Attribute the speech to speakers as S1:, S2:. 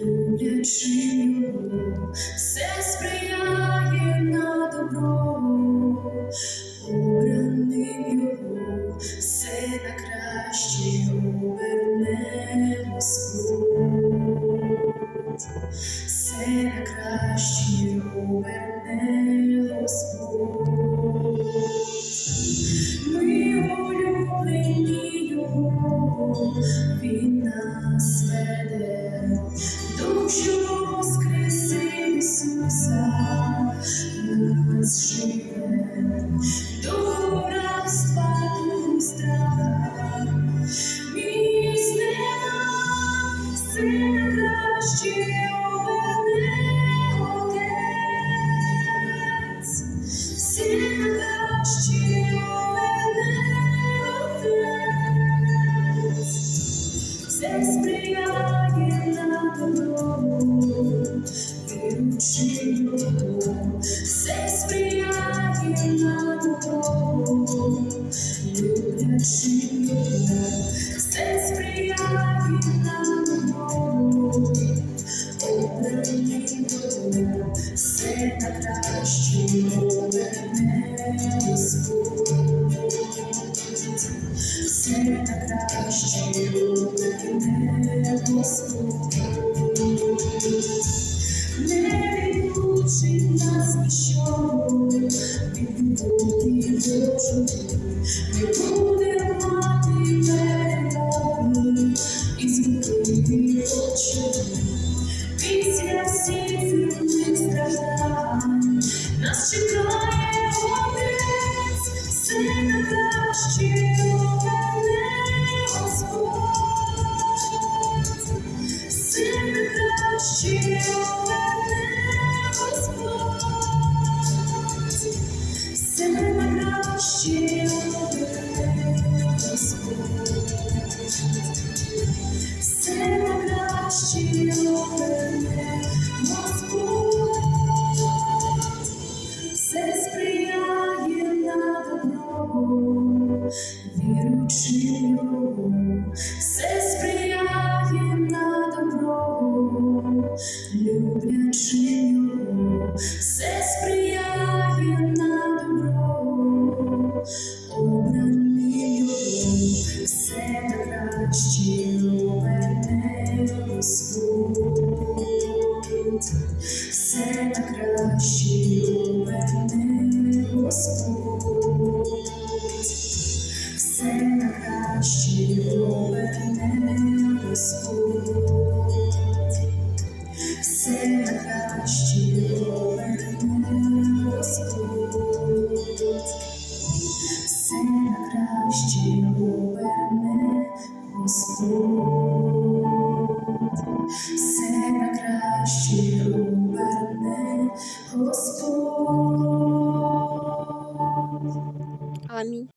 S1: люблячи його, все сприяє на добро, обраним його, все на краще оберне Господь, все на краще оберне Господь. Дух, Ісуса, нас живе, дух рабства, дух страха, місце нам, все краще оберне Отець. Все краще оберне Отець. Все сприяє віручи все сприяє на добро, люблячи його, все сприяє на добро, обрані його, все на краще оберне Господь все на краще оберне Господь. Не відлучить нас нічого від любові на Господь. Все краще Господь, все сприяє на добро, віруючи його, все сприяє на добро, люблячи його, Господь, все.
S2: Амінь.